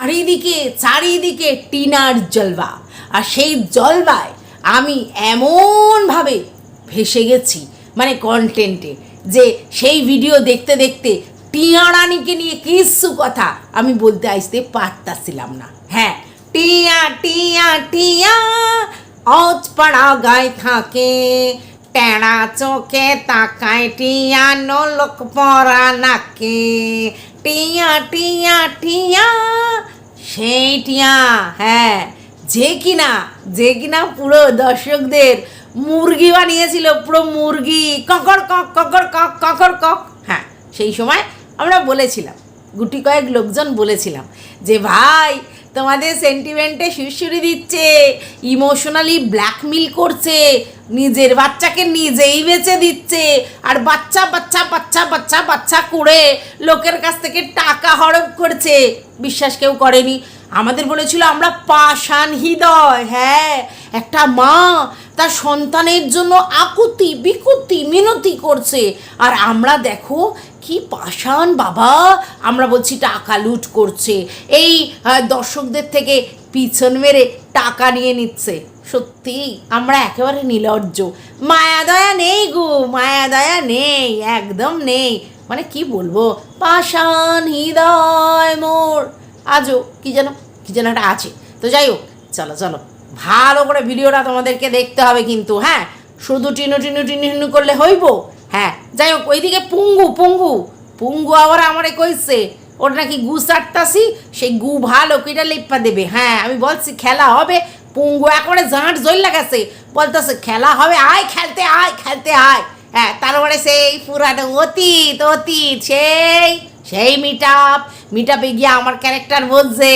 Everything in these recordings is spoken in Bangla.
চারিদিকে চারিদিকে টিনার জলবা। আর সেই জলবায় আমি এমনভাবে ভেসে গেছি মানে কন্টেন্টে যে সেই ভিডিও দেখতে দেখতে টিয়া রানীকে নিয়ে কিছু কথা আমি বলতে আসতে পারতাছিলাম না। হ্যাঁ টিয়া টিয়া টিয়া, অজ পাড়া গায়ে থাকে টেড়া চোখে তাকায় টিয়া নোলক পরা নাকে। টিয়া টিয়া টিয়া, সেই টিয়া হ্যাঁ যে কিনা যে কিনা পুরো দর্শকদের মুরগি বানিয়েছিল, পুরো মুরগি, ককর, কক ককর কক ককর, কক হ্যাঁ সেই সময় আমরা বলেছিলাম, গুটি কয়েক লোকজন বলেছিলাম যে, ভাই তোমাদের সেন্টিমেন্টে শিরশিরি দিচ্ছে ইমোশনালি ব্ল্যাকমেল করছে, নিজের বাচ্চাকে নিজেই বেঁচে দিচ্ছে, আর বাচ্চা বাচ্চা বাচ্চা বাচ্চা বাচ্চা করে লোকের কাছ থেকে টাকা হরপ করছে। বিশ্বাস কেউ করেনি। আমাদের বলেছিল আমরা পাষাণ হৃদয় হ্যাঁ। একটা মা তার সন্তানের জন্য আকুতি, বিকুতি, মিনতি করছে। আর আমরা দেখো কি পাষাণ বাবা, আমরা বলছি টাকা লুট করছে। এই দর্শকদের থেকে পিছন মেরে টাকা নিয়ে নিচ্ছে। সত্যি, আমরা একেবারে নিলজ্জ মায়া দয়া নেই গো, মায়া দয়া নেই, একদম নেই। মানে কি বলব? পাষাণ হৃদয় মোর আজও কি যেন কি যেন একটা আছে। তো যাই হোক, চলো চলো। ভালো করে ভিডিওটা তোমাদেরকে দেখতে হবে কিন্তু হ্যাঁ? শুধু টিনু টিনু টিনু টিনু করলে হইব? হ্যাঁ যাই হোক, ওইদিকে পুঙ্গু পুঙ্গু। পুঙ্গু আবার আমারে কইছে ওর নাকি গু চাটতাছি সেই গু ভালো কইটা লিপ্পা দেবে। হ্যাঁ আমি বলছি, খেলা হবে। পুঙ্গু একবারে জাঁট জইল গেছে, বলতেছে, খেলা হবে, আয় খেলতে আয় খেলতে, আয়। হ্যাঁ তারপরে সেই পুরানো অতীত অতীত, সেই সেই মিট আপ মিট আপে গিয়ে আমার ক্যারেক্টার বলছে,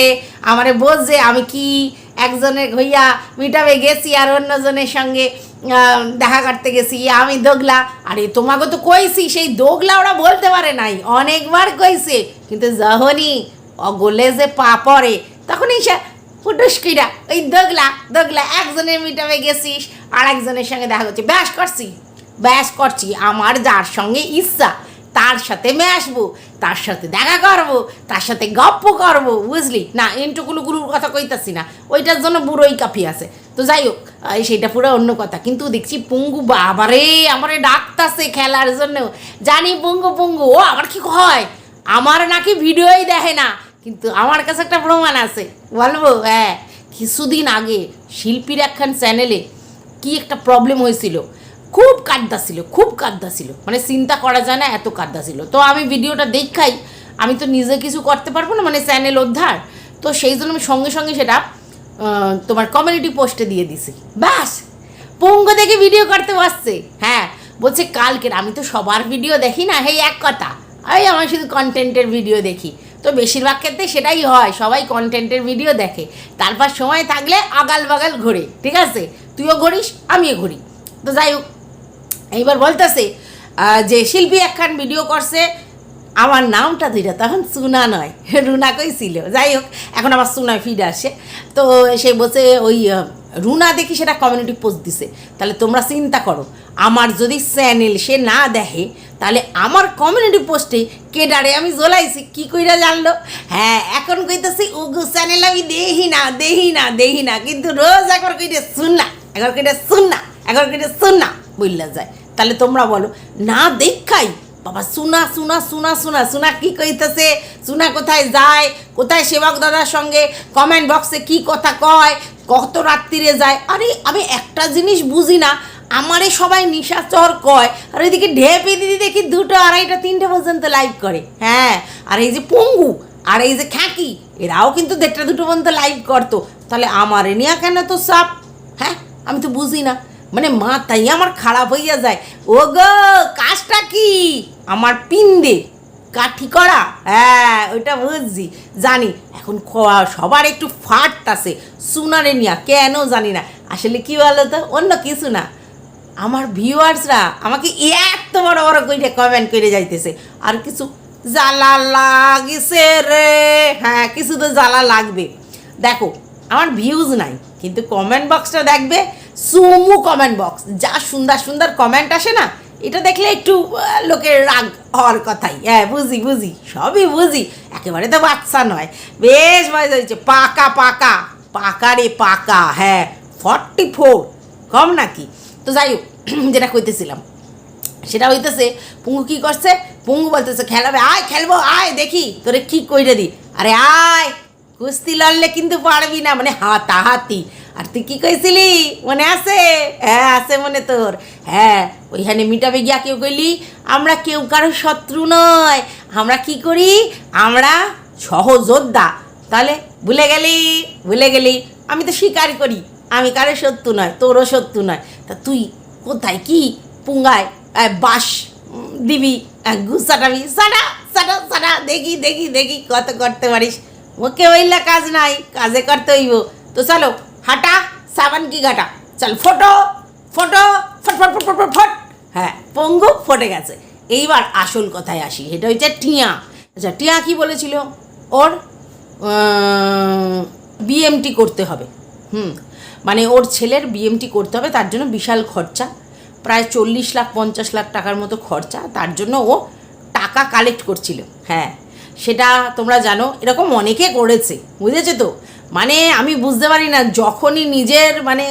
আমারে বলছে, আমি কি একজনের হইয়া মিট আপে গেছি আর অন্যজনের সঙ্গে দেখা করতে গেছি আমি দোগলা। আরে, তোমাকে তো কইছি, সেই দোগলা ওরা বলতে পারে নাই। অনেকবার কইছে, কিন্তু যখনই অগলে যে পা পড়ে, তখনই সে ফুটুসকিরা ওই দোগলা দোগলা, একজনের মিটাপে গেছিস আর একজনের সঙ্গে দেখা করছি। ব্যাস করছি ব্যাস করছি, আমার যার সঙ্গে ইচ্ছা তার সাথে মেশবো তার সাথে দেখা করব, তার সাথে গপ্প করব, বুঝলি? না ইন্টুকুলু গুরুর কথা কইতাছি না, ওইটার জন্য বুড়োই কাফি আছে। তো যাই হোক সেটা পুরো অন্য কথা। কিন্তু দেখছি পুঙ্গু বাবারে, আমারে ডাকতাছে খেলার জন্য। জানি পুঙ্গু পুঙ্গু, ও আবার কি হয় আমার নাকি ভিডিওই দেখে না, কিন্তু আমার কাছে একটা প্রমাণ আছে। বলব হ্যাঁ কিছুদিন আগে শিল্পীর একখান চ্যানেলে কি একটা প্রবলেম হয়েছিল? খুব কাদ্দা ছিল, খুব কাদ্দা ছিল। মানে চিন্তা করা যায় না, এত কাদ্দা ছিল। তো আমি ভিডিওটা দেখাই, আমি তো নিজে কিছু করতে পারব না মানে চ্যানেল উদ্ধার। তো সেই জন্য আমি সঙ্গে সঙ্গে সেটা তোমার কমিউনিটি পোস্টে দিয়ে দিছি। ব্যাস! পঙ্গ দেখে ভিডিও করতে বসছে। হ্যাঁ বলছে কালকের, আমি তো সবার ভিডিও দেখি না, হেই এক কথা। এই আমার শুধু কন্টেন্টের ভিডিও দেখি। তো বেশিরভাগ ক্ষেত্রে সেটাই হয়, সবাই কন্টেন্টের ভিডিও দেখে। তারপর সময় থাকলে আগাল বাগাল ঘোরে, ঠিক আছে? তুইও ঘুরিস, আমিও ঘুরি। তো যাই হোক এইবার বলতেছে যে শিল্পী একখান ভিডিও করছে, আমার নামটা দুইটা তখন সুনা নয়, রুনা কইছিল। যাই হোক, এখন আমার সুনায় ফিড আসে। তো সে বলছে, ওই রুনা দেখি সেটা কমিউনিটি পোস্ট দিছে। তাহলে তোমরা চিন্তা করো, আমার যদি চ্যানেল সে না দেখে, তাহলে আমার কমিউনিটি পোস্টে কে ডারে আমি জ্বলাইছি? কি কইরা জানলো? হ্যাঁ এখন কইতেছি, ওগো চ্যানেল আমি দেহি না দেহি না দেহি না। কিন্তু রোজ একবার কইতে শুন না একবার কইতে শুন না একবার কইতে শুন না বললা যায়। তাহলে তোমরা বলো, না দেখাই। বাবা, সুনা সুনা সুনা সুনা সুনা কি কইতেছে? সুনা কোথায় যায়? কোথায় সেবক দাদার সঙ্গে? কমেন্ট বক্সে কি কথা কয়? কত রাত্রিরে যায়? আরে, আমি একটা জিনিস বুঝি না, আমারে সবাই নিশাচর কয়। আর ওইদিকে ঢেপে দিদি দেখি দুটো আড়াইটা, তিনটে পর্যন্ত লাইভ করে। হ্যাঁ আর এই যে পঙ্গু, আর এই যে খ্যাঁকি এরাও কিন্তু দেড়টা, দুটো পর্যন্ত লাইভ করতো। তাহলে আমারে নিয়ে কেন তো সাপ হ্যাঁ আমি তো বুঝি না। মানে মাথাই আমার খারাপ হইয়া যায়। ও গো কাজটা কি? আমার পিন্দে, কাঠি করা? হ্যাঁ ওইটা বুঝছি, জানি। এখন সবার একটু ফাট আছে সুনারে নিয়া, কেন জানি না। আসলে কি বলো তো অন্য কিছু না। আমার ভিউয়ার্সরা আমাকে এত বড় বড় কইরে কমেন্ট করে যাইতেছে। আর কিছু জ্বালা লাগিছে রে। হ্যাঁ কিছু তো জ্বালা লাগবে। দেখো, আমার ভিউজ নাই, কিন্তু কমেন্ট বক্সটা দেখবে সুমু কমেন্ট বক্স যা সুন্দর সুন্দর কমেন্ট আসে না, এটা দেখলে একটু লোকের রাগ হওয়ার কথাই। হ্যাঁ বুঝি বুঝি, সবই বুঝি। একেবারে তো বাচ্চা নয়। বেশ বয়স হয়েছে, পাকা পাকা। পাকা রে পাকা হ্যাঁ ফর্টি ফোর কম নাকি? তো যাই হোক, যেটা কইতেছিলাম, সেটা হইতেছে, পুঙ্গু কি করছে? পুঙ্গু বলতেছে, খেলাবে, আয়, খেলব, আয়, দেখি, তোরে কি কইরে দি আরে আয়, কুস্তি লড়লে কিন্তু পারবি না মানে হাতাহাতি। আর তুই কি কইছিলি? মনে আছে? হ্যাঁ আছে মনে তোর। হ্যাঁ ওইখানে মিটাবে গিয়া কেউ কইলি আমরা কেউ কারও শত্রু নয়। আমরা কি করি? আমরা সহযোদ্ধা। তাহলে ভুলে গেলি ভুলে গেলি। আমি তো স্বীকার করি আমি কারও শত্রু নয় তোরও শত্রু নয়। তা তুই কোথায় কি পুঙ্গায় বাস দিবি? আহ, ঘুষ সাটাবি সাটা সাটা সাটা দেখি দেখি দেখি কত করতে পারিস। ওকে হইলে কাজ নাই কাজে করতে হইব। তো চলো হাঁটা, সাবান কি ঘাটা? চল, ফটো ফটো, ফট ফট ফট ফট ফট। হ্যাঁ পঙ্গু ফটে গেছে। এইবার আসল কথায় আসি এটা হচ্ছে টিয়া। আচ্ছা টিয়া কি বলেছিল? ওর বিএমটি করতে হবে। হুম মানে ওর ছেলের বিএমটি করতে হবে, তার জন্য বিশাল খরচা। প্রায় চল্লিশ লাখ, পঞ্চাশ লাখ টাকার মতো খরচা, তার জন্য ও টাকা কালেক্ট করছিল। হ্যাঁ সেটা তোমরা জানো, এরকম অনেকে করেছে, বুঝেছ তো? মানে আমি বুঝতে পারি না, যখনই নিজের মানে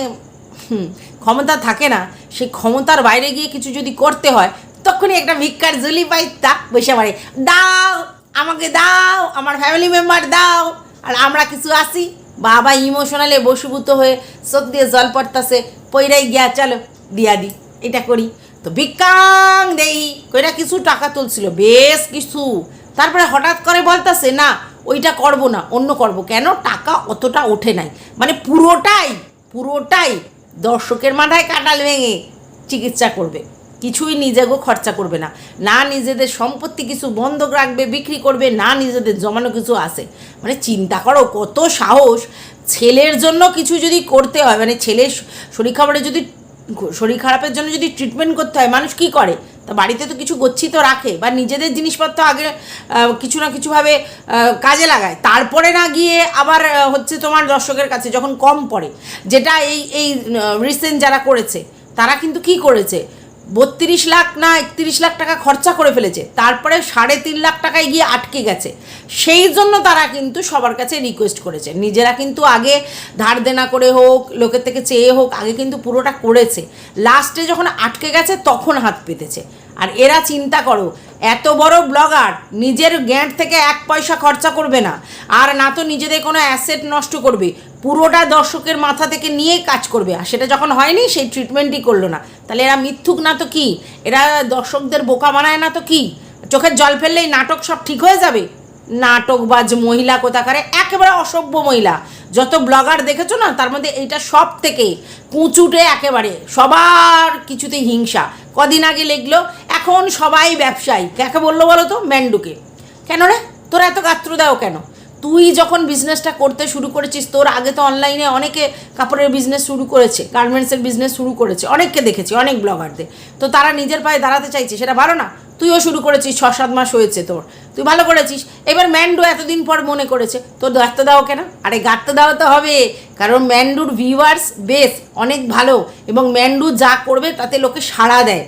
ক্ষমতা থাকে না, সেই ক্ষমতার বাইরে গিয়ে কিছু যদি করতে হয়, তখনই একটা ভিক্ষার ঝুলি পাই তা বসে পারে দাও, আমাকে দাও, আমার ফ্যামিলি মেম্বার দাও। আর আমরা কিছু আসি, বাবা ইমোশনালে বসুভূত হয়ে চোখ দিয়ে জল পড়তাছে, পইরাই গিয়া, চলো, দিয়া দি, এটা করি। তো ভিক্ষাং দেই, কইরা কিছু টাকা তুলছিল, বেশ কিছু। তারপরে হঠাৎ করে বলতাছে, না ওইটা করব না, অন্য করব। কেন? টাকা অতটা ওঠে নাই। মানে পুরোটাই পুরোটাই দর্শকের মাথায় কাটাল ভেঙে চিকিৎসা করবে। কিছুই নিজেকেও খরচা করবে না। না নিজেদের সম্পত্তি কিছু বন্ধক রাখবে, বিক্রি করবে, না নিজেদের জমানো কিছু আছে। মানে চিন্তা করো, কত সাহস! ছেলের জন্য কিছু যদি করতে হয় মানে ছেলের শরীর খাবারে যদি, শরীর খারাপের জন্য যদি ট্রিটমেন্ট করতে হয়, মানুষ কি করে? তা বাড়িতে তো কিছু গচ্ছিত রাখে বা নিজেদের জিনিসপত্র আগে কিছু না কিছুভাবে কাজে লাগায়। তারপরে না গিয়ে আবার হচ্ছে তোমার দর্শকের কাছে যখন কম পড়ে, যেটা এই এই রিসেন্ট যারা করেছে, তারা কিন্তু কি করেছে? বত্রিশ লাখ না একত্রিশ লাখ টাকা খরচা করে ফেলেছে। তারপরে সাড়ে তিন লাখ টাকায় গিয়ে আটকে গেছে। সেই জন্য তারা কিন্তু সবার কাছে রিকোয়েস্ট করেছে। নিজেরা কিন্তু আগে ধার দেনা করে হোক, লোকের থেকে চেয়ে হোক, আগে কিন্তু পুরোটা করেছে। লাস্টে যখন আটকে গেছে, তখন হাত পেতেছে। আর এরা চিন্তা করো, এত বড় ব্লগার, নিজের গ্যাঁট থেকে এক পয়সা খরচা করবে না। আর না তো নিজেদের কোনো অ্যাসেট নষ্ট করবে, পুরোটা দর্শকের মাথা থেকে নিয়ে কাজ করবে। আর সেটা যখন হয়নি, সেই ট্রিটমেন্টই করল না। তাহলে এরা মিথ্যুক না তো কি? এরা দর্শকদের বোকা বানায় না তো কি? চোখের জল ফেললেই নাটক সব ঠিক হয়ে যাবে? নাটকবাজ মহিলা কোথাকারে? একেবারে অসভ্য মহিলা। যত ব্লগার দেখেছ না, তার মধ্যে এইটা সব থেকে কুঁচুটে একেবারে, সবার কিছুতেই হিংসা। কদিন আগে লিখলো, এখন সবাই ব্যবসায়ী। কাকে বলল বলো তো? ম্যান্ডুকে। কেন রে? তোরা এত গাত্র দাও কেন? তুই যখন বিজনেসটা করতে শুরু করেছিস, তোর আগে তো অনলাইনে অনেকে কাপড়ের বিজনেস শুরু করেছে গার্মেন্টসের বিজনেস শুরু করেছে, অনেককে দেখেছি, অনেক ব্লগারদের তো তারা নিজের পায়ে দাঁড়াতে চাইছে, সেটা ভালো না। তুইও শুরু করেছিস ছ সাত মাস হয়েছে তোর। তুই ভালো করেছিস। এবার ম্যান্ডু এতদিন পর মনে করেছে, তোর গাঁততে দাও কেন? আরে গাঁততে দাও তো হবে, কারণ ম্যান্ডুর ভিউয়ার্স বেস অনেক ভালো এবং ম্যান্ডু যা করবে তাতে লোকে সাড়া দেয়।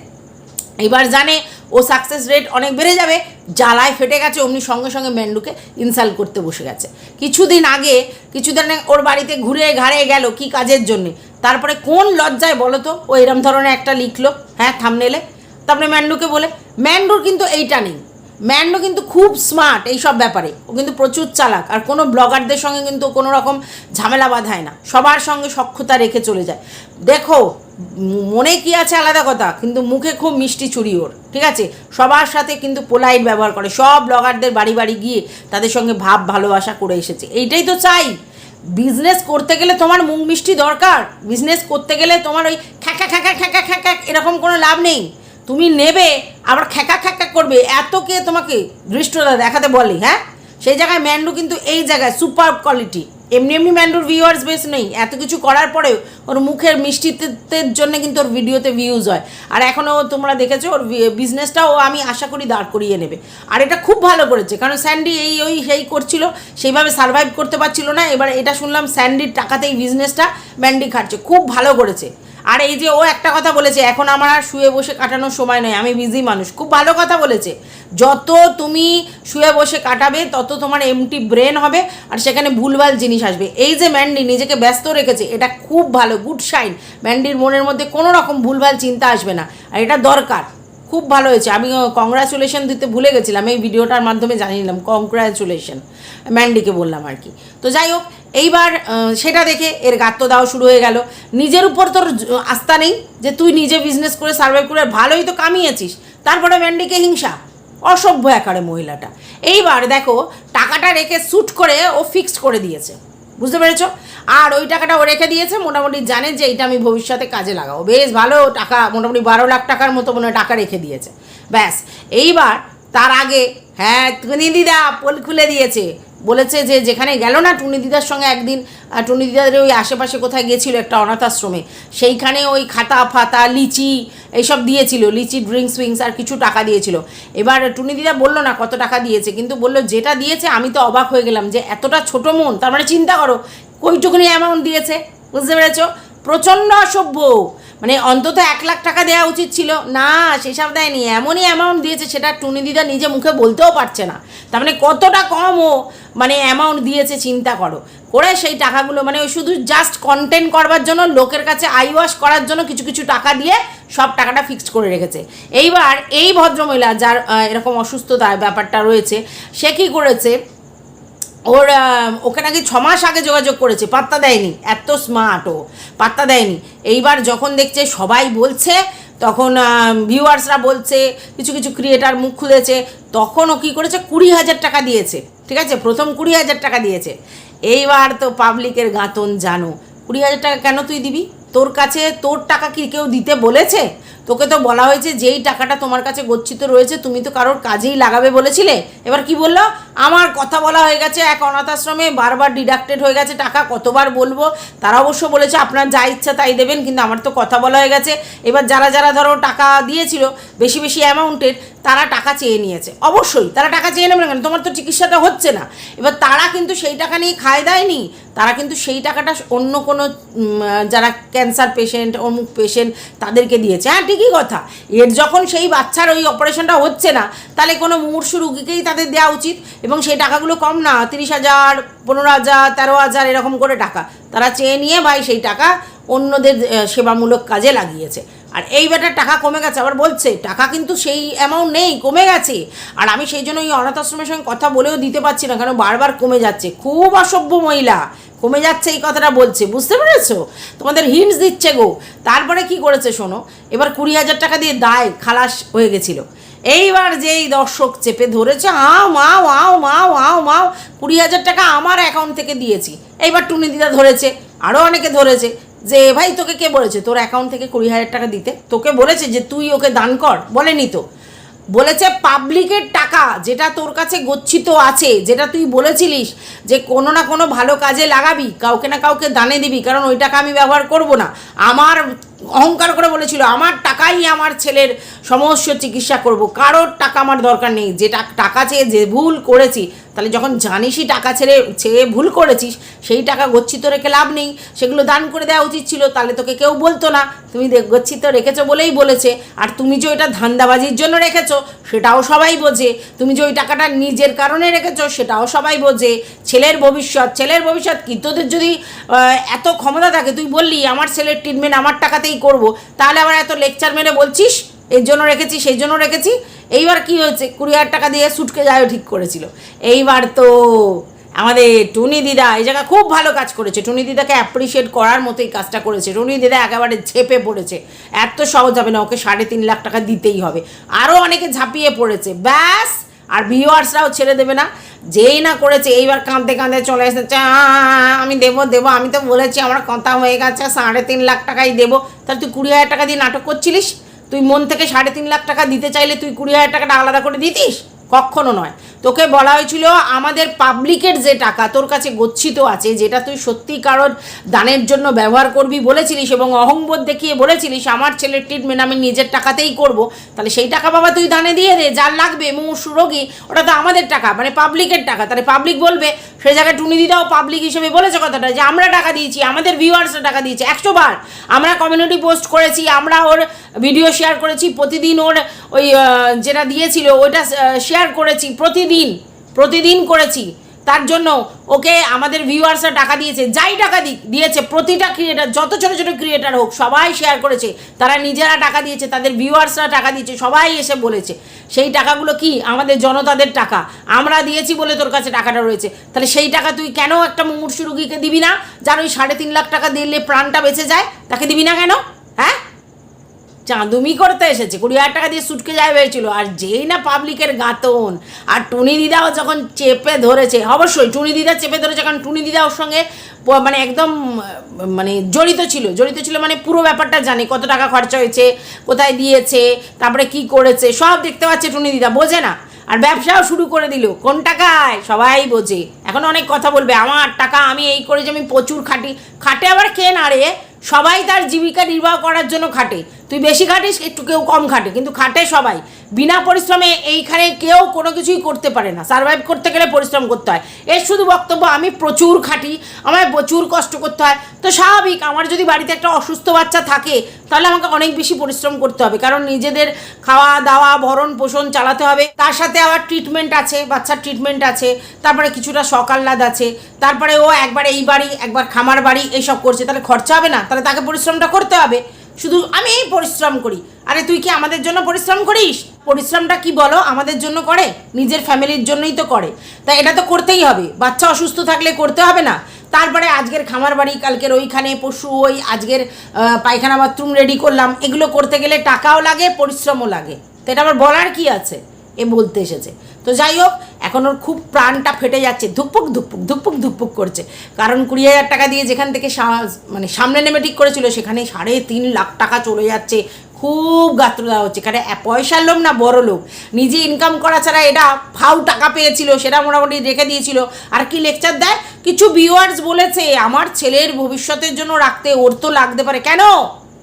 এবার জানে ও সাকসেস রেট অনেক বেড়ে যাবে, জ্বালায় ফেটে গেছে, অমনি সঙ্গে সঙ্গে মেন্ডুকে ইনসাল্ট করতে বসে গেছে। কিছুদিন আগে, কিছুদিন ওর বাড়িতে ঘুরে ঘাড়ে গেল কি কাজের জন্যে? তারপরে কোন লজ্জায় বলো তো, ও এরম ধরনের একটা লিখলো হ্যাঁ থামনেলে তারপরে ম্যান্ডুকে বলে ম্যান্ডুর কিন্তু এইটা নেই। ম্যান্ডো কিন্তু খুব স্মার্ট এই সব ব্যাপারে। ও কিন্তু প্রচুর চালাক। আর কোনো ব্লগারদের সঙ্গে কিন্তু কোনো রকম ঝামেলা বাঁধায় না। সবার সঙ্গে সক্ষতা রেখে চলে যায়। দেখো মনে কি আছে আলাদা কথা, কিন্তু মুখে খুব মিষ্টি চুরি ওর, ঠিক আছে? সবার সাথে কিন্তু পোলাইট ব্যবহার করে, সব ব্লগারদের বাড়ি বাড়ি গিয়ে তাদের সঙ্গে ভাব ভালোবাসা করে এসেছে, এইটাই তো চাই। বিজনেস করতে গেলে তোমার মুখ মিষ্টি দরকার বিজনেস করতে গেলে তোমার ওই খ্যাঁকা খ্যাঁকা খ্যাঁকা খ্যাঁকা এরকম কোনো লাভ নেই। তুমি নেবে, আবার খ্যাঁকা খ্যাঁকা করবে, এত কে তোমাকে দৃষ্টতা দেখাতে বলে হ্যাঁ? সেই জায়গায় ম্যান্ডু কিন্তু এই জায়গায় সুপার কোয়ালিটি এমনি এমনি ম্যান্ডুর ভিউয়ার্স বেস নেই। এত কিছু করার পরেও ওর মুখের মিষ্টিতের জন্য কিন্তু ওর ভিডিওতে ভিউজ হয়। আর এখনও তোমরা দেখেছ ওর বিজনেসটাও আমি আশা করি দাঁড় করিয়ে নেবে। আর এটা খুব ভালো করেছে, কারণ স্যান্ডি এই, ওই, সেই করছিল, সেইভাবে সার্ভাইভ করতে পারছিল না। এবার এটা শুনলাম স্যান্ডির টাকাতেই বিজনেসটা ম্যান্ডি খাটছে খুব ভালো করেছে। আর এই যে ও একটা কথা বলেছে, এখন আমার আর শুয়ে বসে কাটানোর সময় নয়, আমি বিজি মানুষ। খুব ভালো কথা বলেছে। যত তুমি শুয়ে বসে কাটাবে, তত তোমার এমটি ব্রেন হবে, আর সেখানে ভুলভাল জিনিস আসবে। এই যে ম্যান্ডি নিজেকে ব্যস্ত রেখেছে, এটা খুব ভালো গুড সাইন ম্যান্ডির মনের মধ্যে কোনো রকম ভুলভাল চিন্তা আসবে না, আর এটা দরকার। খুব ভালো হয়েছে। আমি কংগ্রাচুলেশন দিতে ভুলে গেছিলাম, এই ভিডিওটার মাধ্যমে জানিয়ে নিলাম। কংগ্রাচুলেশন ম্যান্ডিকে বললাম আর কি। তো যাই হোক এইবার সেটা দেখে এর গাত্ত দাও শুরু হয়ে গেল। নিজের উপর তোর আস্থা নেই যে তুই নিজে বিজনেস করে সার্ভাইভ করে ভালোই তো কামিয়েছিস। তারপরে ম্যান্ডিকে হিংসা, অসভ্য একারে মহিলাটা। এইবার দেখো, টাকাটা রেখে স্যুট করে ও ফিক্সড করে দিয়েছে। বুঝতে পেরেছ? আর ওই টাকাটা ও রেখে দিয়েছে, মোটামুটি জানে যে এইটা আমি ভবিষ্যতে কাজে লাগাবো। বেশ ভালো টাকা, মোটামুটি বারো লাখ টাকার মতো মনে টাকা রেখে দিয়েছে। ব্যাস, এইবার তার আগে হ্যাঁ টুনি দিদা পোল খুলে দিয়েছে। বলেছে যে যেখানে গেল না টুনি দিদার সঙ্গে একদিন টুনি দিদাদের ওই আশেপাশে কোথায় গেছিল একটা অনাথ আশ্রমে সেইখানে ওই খাতা, ফাতা, লিচি এইসব দিয়েছিল, লিচি, ড্রিঙ্কস, উইংস আর কিছু টাকা দিয়েছিল। এবার টুনি দিদা বলল, না, কত টাকা দিয়েছে? কিন্তু বলল, যেটা দিয়েছে, আমি তো অবাক হয়ে গেলাম যে এতটা ছোট মন, তার মানে চিন্তা করো, কইটুকুনি অ্যামাউন্ট দিয়েছে, বুঝতে পেরেছ? প্রচণ্ড অসভ্য। মানে অন্তত এক লাখ টাকা দেওয়া উচিত ছিল। না, সেসব দেয়নি। এমনই অ্যামাউন্ট দিয়েছে, সেটা টুনি দিদা নিজে মুখে বলতেও পারছে না। তার মানে কতটা কম ও মানে অ্যামাউন্ট দিয়েছে, চিন্তা করো। করে সেই টাকাগুলো মানে ওই শুধু জাস্ট কন্টেন্ট করবার জন্য, লোকের কাছে আই ওয়াশ করার জন্য কিছু কিছু টাকা দিয়ে সব টাকাটা ফিক্সড করে রেখেছে। এইবার এই ভদ্রমহিলা, যার এরকম অসুস্থতার ব্যাপারটা রয়েছে, সে কী করেছে? ওর ওকে নাকি ছ মাস আগে যোগাযোগ করেছে, পাত্তা দেয়নি, এত স্মার্ট ও, পাত্তা দেয়নি। এইবার যখন দেখছে, সবাই বলছে, তখন ভিউয়ার্সরা বলছে, কিছু কিছু ক্রিয়েটার মুখ খুলেছে, তখন ও কী করেছে, কুড়ি হাজার টাকা দিয়েছে, ঠিক আছে? প্রথম কুড়ি হাজার টাকা দিয়েছে। এইবার তো পাবলিকের গাঁতন জানো। কুড়ি হাজার টাকা কেন তুই দিবি? তোর কাছে তোর টাকা কি কেউ দিতে বলেছে? তোকে তো বলা হয়েছে যেই টাকাটা তোমার কাছে গচ্ছিত রয়েছে, তুমি তো কারোর কাজেই লাগাবে বলেছিলে। এবার কি বলল? আমার কথা বলা হয়ে গেছে এক অনাথ আশ্রমে বারবার ডিডাক্টেড হয়ে গেছে টাকা, কতবার বলব? তারা অবশ্য বলেছে আপনার যা ইচ্ছা তাই দেবেন, কিন্তু আমার তো কথা বলা হয়ে গেছে। এবার যারা যারা ধরো টাকা দিয়েছিল, বেশি বেশি অ্যামাউন্টের, তারা টাকা চেয়ে নিয়েছে। অবশ্যই, তারা টাকা চেয়ে নেবে কেন? তোমার তো চিকিৎসাটা হচ্ছে না। এবার তারা কিন্তু সেই টাকা নিয়ে খায় দেয়নি। তারা কিন্তু সেই টাকাটা অন্য কোনো যারা ক্যান্সার পেশেন্ট অমুক পেশেন্ট তাদেরকে দিয়েছে। হ্যাঁ ঠিকই কথা? এর যখন সেই বাচ্চার ওই অপারেশনটা হচ্ছে না, তাহলে কোনো মুমূর্ষু রুগীকেই তাদের দেওয়া উচিত এবং সেই টাকাগুলো কম না, তিরিশ হাজার, পনেরো হাজার, তেরো হাজার এরকম করে টাকা। তারা চেয়ে নিয়ে ভাই সেই টাকা অন্যদের সেবামূলক কাজে লাগিয়েছে। আর এই বেটার টাকা কমে গেছে। আবার বলছে, টাকা কিন্তু সেই অ্যামাউন্ট নেই, কমে গেছে। আর আমি সেই জন্য এই অনাথ আশ্রমের সঙ্গে কথা বলেও দিতে পারছি না কারণ বারবার কমে যাচ্ছে। খুব অসভ্য মহিলা। কমে যাচ্ছে এই কথাটা বলছে, বুঝতে পেরেছ? তোমাদের হিন্টস দিচ্ছে গো। তারপরে কি করেছে শোনো, এবার কুড়ি হাজার টাকা দিয়ে দায়, খালাস হয়ে গেছিল। এইবার যেই দর্শক চেপে ধরেছে, আও, মাও আও মাও আও, মাও, কুড়ি হাজার টাকা আমার অ্যাকাউন্ট থেকে দিয়েছি। এইবার টুনি দিদা ধরেছে আরও অনেকে ধরেছে। যে, ভাই, তোকে কে বলেছে? তোর অ্যাকাউন্ট থেকে কুড়ি হাজার টাকা দিতে। তোকে বলেছে যে, তুই ওকে দান কর। বলেনি তো। বলেছে, পাবলিকের টাকা যেটা তোর কাছে গচ্ছিত আছে, যেটা তুই বলেছিলিস যে, কোনো না কোনো ভালো কাজে লাগাবি, কাউকে না কাউকে দানে দিবি, কারণ ওই টাকা আমি ব্যবহার করব না। আমার অহংকার করে বলেছিল, আমার টাকাই আমার ছেলের সমস্ত চিকিৎসা করব। কারোর টাকা আমার দরকার নেই। যে টাকা চেয়ে যে ভুল করেছি, তাহলে যখন জানিসই টাকা ছেড়ে, চেয়ে ভুল করেছিস, সেই টাকা গচ্ছিত রেখে লাভ নেই। সেগুলো দান করে দেওয়া উচিত ছিল, তাহলে তোকে কেউ বলতো না। তুমি গচ্ছিত রেখেছো বলেই বলেছে। আর তুমি যে ওইটা ধান্দাবাজির জন্য রেখেছো, সেটাও সবাই বোঝে। তুমি যে ওই টাকাটা নিজের কারণে রেখেছো, সেটাও সবাই বোঝে। ছেলের ভবিষ্যৎ ছেলের ভবিষ্যৎ কি? তোদের যদি এত ক্ষমতা থাকে, তুই বললি, আমার ছেলের ট্রিটমেন্ট আমার টাকাতেই করব তাহলে আবার এত লেকচার মেরে বলছিস? এর জন্য রেখেছি সেই জন্য রেখেছি। এইবার কি হয়েছে কুড়ি হাজার টাকা দিয়ে সুটকে যায়ও ঠিক করেছিল। এইবার তো আমাদের টুনি দিদা এই জায়গা খুব ভালো কাজ করেছে। টুনি দিদাকে অ্যাপ্রিসিয়েট করার মতোই কাজটা করেছে। টুনি দিদা একেবারে ঝেপে পড়েছে। এত সহজ হবে না ওকে সাড়ে তিন লাখ টাকা দিতেই হবে। আরও অনেকে ঝাঁপিয়ে পড়েছে। ব্যাস আর ভিউয়ার্সরাও ছেড়ে দেবে না। যেই না করেছে এইবার কাঁদতে কাঁদতে চলে এসেছে। "আ, আমি দেবো দেবো আমি তো বলেছি আমার কথা হয়ে গেছে সাড়ে তিন লাখ টাকাই দেবো। তাহলে তুই কুড়ি হাজার টাকা দিয়ে নাটক করছিলিস? তুই মন থেকে সাড়ে তিন লাখ টাকা দিতে চাইলে তুই কুড়ি হাজার টাকাটা আলাদা করে দিতিস? কখনো নয়। তোকে বলা হয়েছিল, আমাদের পাবলিকের যে টাকা তোর কাছে গচ্ছিত আছে, যেটা তুই সত্যি কারোর দানের জন্য ব্যবহার করবি বলেছিলিস এবং অহংবোধ দেখিয়ে বলেছিলিস, আমার ছেলের ট্রিটমেন্ট আমি নিজের টাকাতেই করব, তাহলে সেই টাকা বাবা তুই দানে দিয়ে দে যার লাগবে মুমূর্ষু রোগী, ওটা তো আমাদের টাকা মানে পাবলিকের টাকা। তাহলে পাবলিক বলবে, সে জায়গায় টুনি দিদাও পাবলিক হিসেবে বলেছে কথাটা, যে আমরা টাকা দিয়েছি, আমাদের ভিউয়ার্সরা টাকা দিয়েছে, একশো বার। আমরা কমিউনিটি পোস্ট করেছি, আমরা ওর ভিডিও শেয়ার করেছি, প্রতিদিন ওর ওই যেটা দিয়েছিল, ওইটা শেয়ার করেছি, প্রতিদিন প্রতিদিন করেছি। তার জন্য ওকে আমাদের ভিউয়ার্সরা টাকা দিয়েছে, যাই টাকা দিয়েছে, প্রতিটা ক্রিয়েটার যত ছোটো ছোটো ক্রিয়েটার হোক, সবাই শেয়ার করেছে। তারা নিজেরা টাকা দিয়েছে, তাদের ভিউয়ার্সরা টাকা দিয়েছে, সবাই এসে বলেছে। সেই টাকাগুলো কি? আমাদের জনতাদের টাকা। আমরা দিয়েছি বলে তোর কাছে টাকাটা রয়েছে। তাহলে সেই টাকা তুই কেন একটা মুমূর্ষু রুগীকে দিবি না? যার ওই সাড়ে তিন লাখ টাকা দিলে প্রাণটা বেঁচে যায়, তাকে দিবি না কেন? হ্যাঁ? চাঁদুমি করতে এসেছে। কুড়ি হাজার টাকা দিয়ে সুটকে যায় হয়েছিল। আর যেই না পাবলিকের গাতন আর টুনি দিদাও যখন চেপে ধরেছে, অবশ্যই টুনি দিদা চেপে ধরেছে, কারণ টুনি দিদা ওর সঙ্গে মানে একদম মানে জড়িত ছিল। জড়িত ছিল মানে পুরো ব্যাপারটা জানে, কত টাকা খরচা হয়েছে, কোথায় দিয়েছে, তারপরে কি করেছে, সব দেখতে পাচ্ছে টুনি দিদা, বোঝে না। আর ব্যবসাও শুরু করে দিল। কোন টাকায়? সবাই বোঝে। এখন অনেক কথা বলবে, আমার টাকা আমি এই করে যে আমি প্রচুর খাটি খাটে আবার কে না রে? সবাই তার জীবিকা নির্বাহ করার জন্য খাটে। তুই বেশি খাটিস, একটু কেউ কম খাটে। কিন্তু খাটে সবাই। বিনা পরিশ্রমে এইখানে কেউ কোনো কিছুই করতে পারে না। সার্ভাইভ করতে গেলে পরিশ্রম করতে হয়। এর শুধু বক্তব্য, আমি প্রচুর খাটি। আমায় প্রচুর কষ্ট করতে হয়। তো স্বাভাবিক, আমার যদি বাড়িতে একটা অসুস্থ বাচ্চা থাকে, তাহলে আমাকে অনেক বেশি পরিশ্রম করতে হবে। কারণ নিজেদের খাওয়া, দাওয়া, ভরণ, পোষণ চালাতে হবে। তার সাথে আবার ট্রিটমেন্ট আছে, বাচ্চার ট্রিটমেন্ট আছে। তারপরে কিছুটা সকাল্লাদ আছে। তারপরে ও একবার এই বাড়ি, একবার খামার বাড়ি এইসব করছে। তাহলে খরচা হবে না। তাহলে তাকে পরিশ্রমটা করতে হবে। শুধু আমি পরিশ্রম করি। আরে তুই কি আমাদের জন্য পরিশ্রম করিস? পরিশ্রমটা কি বলো? আমাদের জন্য করে? নিজের ফ্যামিলির জন্যই তো করে। তা এটা তো করতেই হবে। বাচ্চা অসুস্থ থাকলে করতে হবে না। তারপরে আজকের খামার বাড়ি, কালকের ওইখানে পশু, ওই আজকের পায়খানা, বাথরুম রেডি করলাম। এগুলো করতে গেলে টাকাও লাগে, পরিশ্রমও লাগে। তো এটা আমার বলার কি আছে? এ বলতে এসেছে। তো যাই হোক, এখন ওর খুব প্রাণটা ফেটে যাচ্ছে, ধুকপুক ধুকপুক ধুকপুক ধুকপুক করছে। কারণ কুড়ি হাজার টাকা দিয়ে যেখান থেকে মানে সামনে নেমে ঠিক করেছিল, সেখানে সাড়ে তিন লাখ টাকা চলে যাচ্ছে। খুব গাত্র দেওয়া হচ্ছে, কারণ পয়সার লোক না, বড় লোক নিজে ইনকাম করা ছাড়া এটা ফাউ টাকা পেয়েছিল, সেটা মোটামুটি রেখে দিয়েছিল। আর কি লেকচার দেয়? কিছু ভিউয়ার্স বলেছে, আমার ছেলের ভবিষ্যতের জন্য রাখতে, ওর তো লাগতে পারে। কেন?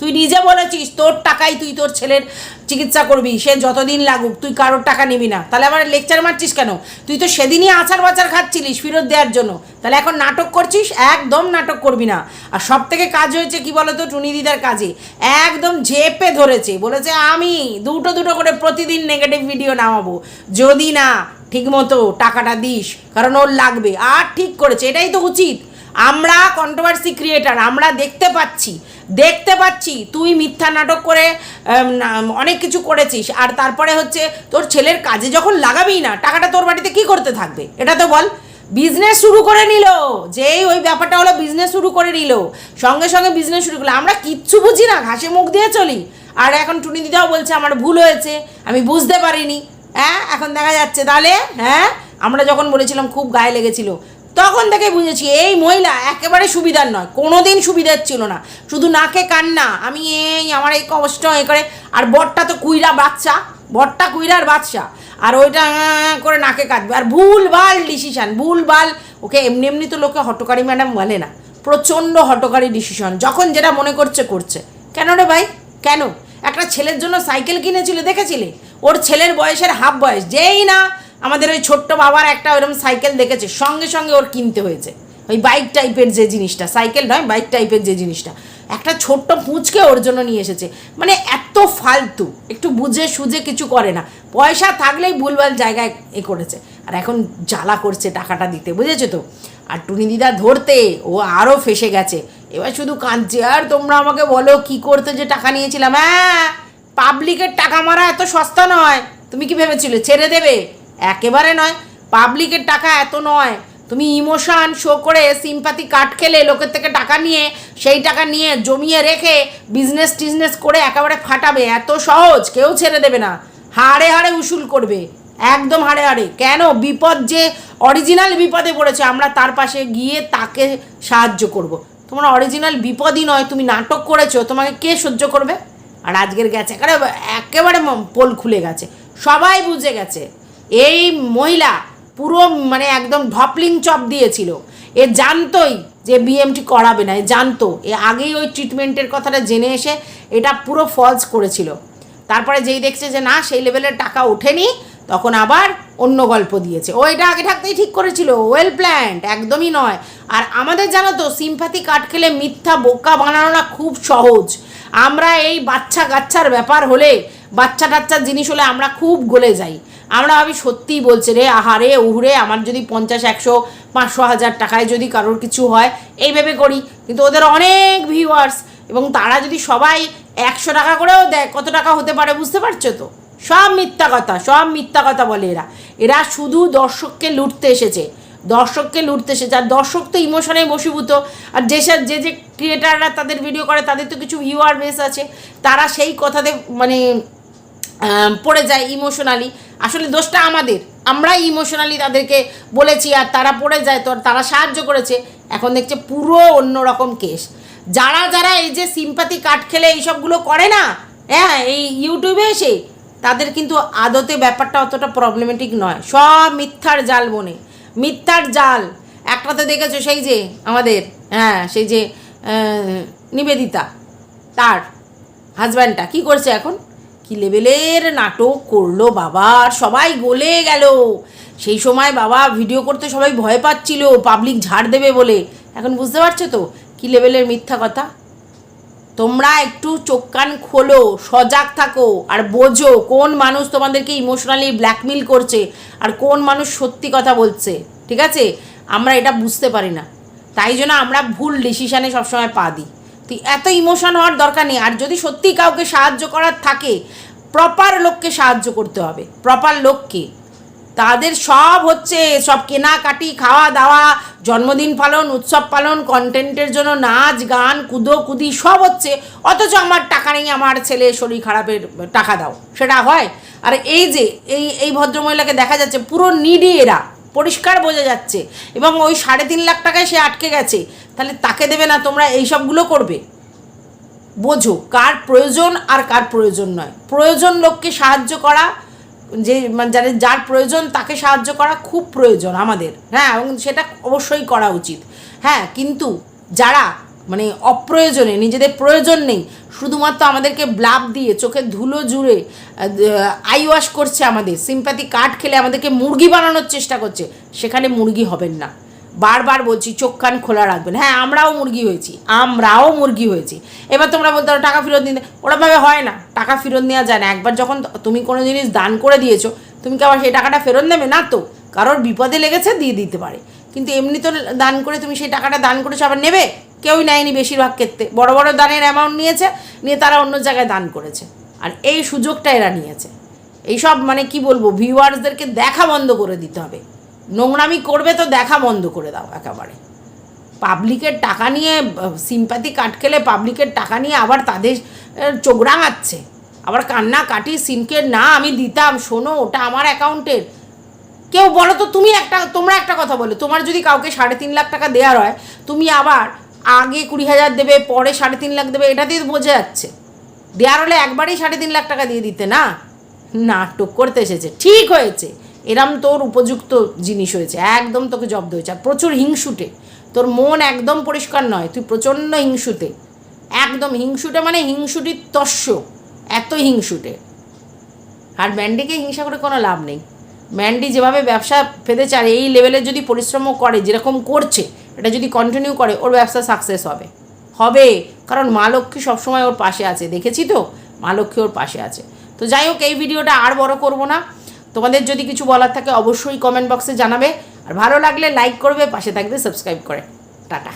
তুই নিজে বলেছিস, তোর টাকাই তুই তোর ছেলের চিকিৎসা করবি, সে যতদিন লাগুক, তুই কারোর টাকা নিবি না। তাহলে আবার লেকচার মারছিস কেন? তুই তো সেদিনই আচার বাচার খাচ্ছিলিস ফেরত দেওয়ার জন্য। তাহলে এখন নাটক করছিস? একদম নাটক করবি না। আর সব থেকে কাজ হয়েছে কি বলতো, টুনি দিদার কাজে? একদম ঝেপে ধরেছে, বলেছে, আমি দুটো দুটো করে প্রতিদিন নেগেটিভ ভিডিও নামাবো। যদি না ঠিকমতো টাকাটা দিস, কারণ ওর লাগবে। আর ঠিক করেছে, এটাই তো উচিত। আমরা কন্ট্রোভার্সি ক্রিয়েটার আমরা দেখতে পাচ্ছি দেখতে পাচ্ছি, তুই মিথ্যা নাটক করে অনেক কিছু করেছিস, আর তারপরে হচ্ছে তোর ছেলের কাজে যখন লাগাবি না, টাকাটা তোর বাড়িতে কি করতে থাকবে? এটা তো বল। বিজনেস শুরু করে নিল, যেই ওই ব্যাপারটা হলো বিজনেস শুরু করে নিল, সঙ্গে সঙ্গে বিজনেস শুরু করল। আমরা কিচ্ছু বুঝি না, ঘাসে মুখ দিয়ে চলি। আর এখন টুনি দিদাও বলছে, আমার ভুল হয়েছে, আমি বুঝতে পারিনি। হ্যাঁ এখন দেখা যাচ্ছে। তাহলে হ্যাঁ আমরা যখন বলেছিলাম, খুব গায়ে লেগেছিল। তখন থেকে বুঝেছি এই মহিলা একেবারে সুবিধার নয় কোনো দিন সুবিধার ছিল না। শুধু নাকে কান্না, আমি এই আমার এই কষ্ট এ করে, আর বরটা তো কুইরা বাচ্চা, বরটা কুইরার বাচ্চা, আর ওইটা করে নাকে কাটবে আর ভুল ভালো ডিসিশান ভুল ভালো ওকে এমনি এমনি তো লোকে হটকারি ম্যাডাম বলে না, প্রচণ্ড হটকারি ডিসিশন যখন যেটা মনে করছে করছে। কেন রে ভাই? কেন? একটা ছেলের জন্য সাইকেল কিনেছিল, দেখেছিলে? ওর ছেলের বয়সের হাফ বয়স, যেই না আমাদের ওই ছোট্ট বাবার একটা ওইরকম সাইকেল দেখেছে, সঙ্গে সঙ্গে ওর কিনতে হয়েছে। ওই বাইক টাইপের যে জিনিসটা, সাইকেল নয়, বাইক টাইপের যে জিনিসটা। একটা ছোট্ট পুঁচকে ওর জন্য নিয়ে এসেছে। মানে এত ফালতু, একটু বুঝে সুঝে কিছু করে না। পয়সা থাকলেই ভুলভাল জায়গায় এ করেছে। আর এখন জ্বালা করছে টাকাটা দিতে, বুঝেছ তো? আর টুনি দিদা ধরতে, ও আরও ফেসে গেছে। এবার শুধু কাঁদছে, আর তোমরা আমাকে বলো কি করতে যে টাকা নিয়েছিলাম? হ্যাঁ পাবলিকের টাকা মারা এত সস্তা নয়। তুমি কি ভেবেছিলে? ছেড়ে দেবে? একেবারে নয় পাবলিকের টাকা এত নয়। তুমি ইমোশান শো করে সিম্পাতি কাট খেলে, লোকের থেকে টাকা নিয়ে, সেই টাকা নিয়ে জমিয়ে রেখে বিজনেস টিজনেস করে একেবারে ফাটাবে। এত সহজ, কেউ ছেড়ে দেবে না। হাড়ে হাড়ে উসুল করবে। একদম হাড়ে হাড়ে। কেন? বিপদ যে অরিজিনাল বিপদে পড়েছে, আমরা তার পাশে গিয়ে তাকে সাহায্য করব। তোমার অরিজিনাল বিপদই নয়, তুমি নাটক করেছ, তোমাকে কে সহ্য করবে? আর আজকের গেছে, একেবারে একেবারে পোল খুলে গেছে। সবাই বুঝে গেছে। এই মহিলা পুরো মানে একদম ঢপলিং চপ দিয়েছিল। এ জানতোই যে বিএমটি করাবে না, এ জানতো। এ আগেই ওই ট্রিটমেন্টের কথাটা জেনে এসে এটা পুরো ফলস করেছিল। তারপরে যেই দেখছে যে না, সেই লেভেলের টাকা ওঠেনি, তখন আবার অন্য গল্প দিয়েছে। ও এটা আগে থাকতেই ঠিক করেছিল। ওয়েল প্ল্যান্ড একদমই নয়। আর আমাদের জানো তো সিম্পাথি কাট খেলে মিথ্যা বোকা বানানোটা খুব সহজ। আমরা এই বাচ্চা কাচ্চার ব্যাপার হলে বাচ্চা টাচ্চার জিনিস হলে আমরা খুব গলে যাই। আমরা ভাবি সত্যিই বলছে রে আহারে উহরে আমার যদি পঞ্চাশ, একশো, পাঁচশো হাজার টাকায় যদি কারোর কিছু হয়, এই ভেবে করি। কিন্তু ওদের অনেক ভিউয়ার্স এবং তারা যদি সবাই একশো টাকা করেও দেয়, কত টাকা হতে পারে বুঝতে পারছ তো? সব মিথ্যা কথা, সব মিথ্যা কথা বলে এরা। এরা শুধু দর্শককে লুটতে এসেছে। দর্শককে লুটতে এসেছে। আর দর্শক তো ইমোশনে বশীভূত। আর যেসব যে যে ক্রিয়েটাররা তাদের ভিডিও করে, তাদের তো কিছু ভিউয়ার বেস আছে। তারা সেই কথাতে মানে পড়ে যায় ইমোশনালি আসলে দোষটা আমাদের। আমরা ইমোশনালি তাদেরকে বলেছি, আর তারা পড়ে যায়, তো তারা সাহায্য করেছে। এখন দেখছে পুরো অন্যরকম কেস। যারা যারা এই যে সিম্পাতি কাট খেলে এইসবগুলো করে না হ্যাঁ এই ইউটিউবে এসে, তাদের কিন্তু আদতে ব্যাপারটা অতটা প্রবলেমেটিক নয়। সব মিথ্যার জাল বনে। মিথ্যার জাল। একটা তো দেখেছ সেই যে আমাদের হ্যাঁ সেই যে নিবেদিতা, তার হাজব্যান্ডটা কি করছে এখন? কি লেভেলের নাটক করল বাবা? সবাই গলে গেল। সেই সময় বাবা ভিডিও করতে সবাই ভয় পাচ্ছিল পাবলিক ঝাড় দেবে বলে। এখন বুঝতে পারছ তো? কি লেভেলের মিথ্যা কথা? তোমরা একটু চোখ কান খোলো, সজাগ থাকো, আর বোঝো কোন মানুষ তোমাদেরকে ইমোশনালি ব্ল্যাকমেল করছে, আর কোন মানুষ সত্যি কথা বলছে। ঠিক আছে? আমরা এটা বুঝতে পারি না। তাই জন্য আমরা ভুল ডিসিশানে সবসময় পা দিই। এত ইমোশন হওয়ার দরকার নেই। আর যদি সত্যি কাউকে সাহায্য করার থাকে প্রপার লোককে সাহায্য করতে হবে। প্রপার লোককে। তাদের সব হচ্ছে, সব কেনাকাটি খাওয়া দাওয়া জন্মদিন পালন, উৎসব পালন কন্টেন্টের জন্য নাচ, গান কুদো কুদি সব হচ্ছে। অথচ আমার টাকা নেই, আমার ছেলে শরীর খারাপের, টাকা দাও। সেটা হয়। আর এই যে, এই এই ভদ্রমহিলাকে দেখা যাচ্ছে, পুরো নিডি এরা। পরিষ্কার বোঝা যাচ্ছে। এবং ওই সাড়ে তিন লাখ টাকায় সে আটকে গেছে। তাহলে তাকে দেবে না, তোমরা এই সবগুলো করবে? বোঝো, কার প্রয়োজন আর কার প্রয়োজন নয়। প্রয়োজন লোককে সাহায্য করা, যে মানে যাদের, যার প্রয়োজন তাকে সাহায্য করা খুব প্রয়োজন আমাদের। হ্যাঁ এবং সেটা অবশ্যই করা উচিত। হ্যাঁ কিন্তু যারা মানে অপ্রয়োজনে, নিজেদের প্রয়োজন নেই। শুধুমাত্র আমাদেরকে ব্লাব দিয়ে, চোখে ধুলো জুড়ে আই ওয়াশ করছে আমাদের সিম্প্যাথি কাঠ খেলে আমাদেরকে মুরগি বানানোর চেষ্টা করছে। সেখানে মুরগি হবেন না। বারবার বলছি, চোখ কান খোলা রাখবেন। হ্যাঁ আমরাও মুরগি হয়েছি, আমরাও মুরগি হয়েছি। এবার তোমরা বলতে পারো, টাকা ফেরত দিতে ওরমভাবে হয় না। টাকা ফেরত নেওয়া যায় না। একবার যখন তুমি কোনো জিনিস দান করে দিয়েছ, তুমি কি আবার সেই টাকাটা ফেরত নেবে? না তো। কারোর বিপদে লেগেছে, দিয়ে দিতে পারে। কিন্তু এমনি তো দান করে তুমি সেই টাকাটা দান করেছ, আবার নেবে? কেউই নেয়নি বেশিরভাগ ক্ষেত্রে। বড় বড় দানের অ্যামাউন্ট নিয়েছে, নিয়ে তারা অন্য জায়গায় দান করেছে। আর এই সুযোগটা এরা নিয়েছে। এইসব মানে কি বলব, ভিউয়ার্সদেরকে দেখা বন্ধ করে দিতে হবে। নোংরামি করবে তো দেখা বন্ধ করে দাও একেবারে। পাবলিকের টাকা নিয়ে, সিম্প্যাথি কাট খেলে পাবলিকের টাকা নিয়ে আবার তাদের চোখ রাঙাচ্ছে। আবার কান্না কাটি, সিমকে, না, আমি দিতাম, শোনো, ওটা আমার অ্যাকাউন্টের। কেউ বলো তো, তুমি একটা, তোমরা একটা কথা বলো। তোমার যদি কাউকে সাড়ে তিন লাখ টাকা দেওয়ার হয়, তুমি আবার আগে কুড়ি হাজার দেবে, পরে সাড়ে তিন লাখ দেবে, এটাতেই তো বোঝা যাচ্ছে। দেওয়ার হলে একবারেই সাড়ে তিন লাখ টাকা দিয়ে দিতে, না? নাটক করতে এসেছে, ঠিক হয়েছে। এরম তোর উপযুক্ত জিনিস হয়েছে, একদম তোকে জব্দ হয়েছে, আর প্রচুর হিংসুটে। তোর মন একদম পরিষ্কার নয়, তুই প্রচণ্ড হিংসুতে একদম হিংসুটে মানে হিংসুটির তস্য, এত হিংসুটে। আর ম্যান্ডিকে হিংসা করে কোনো লাভ নেই। ম্যান্ডি যেভাবে ব্যবসা পেতেছে আর এই লেভেলে যদি পরিশ্রমও করে, যেরকম করছে এটা যদি কন্টিনিউ করে, ওর ব্যবসা সাকসেস হবে। হবে, কারণ মা লক্ষ্মী সবসময় ওর পাশে আছে। দেখেছি তো? মা লক্ষ্মী ওর পাশে আছে। তো যাই হোক, এই ভিডিওটা আর বড় করব না। তোমাদের যদি কিছু বলার থাকে, অবশ্যই কমেন্ট বক্সে জানাবে। আর ভালো লাগলে লাইক করবে, পাশে থাকবে সাবস্ক্রাইব করে। টাটা।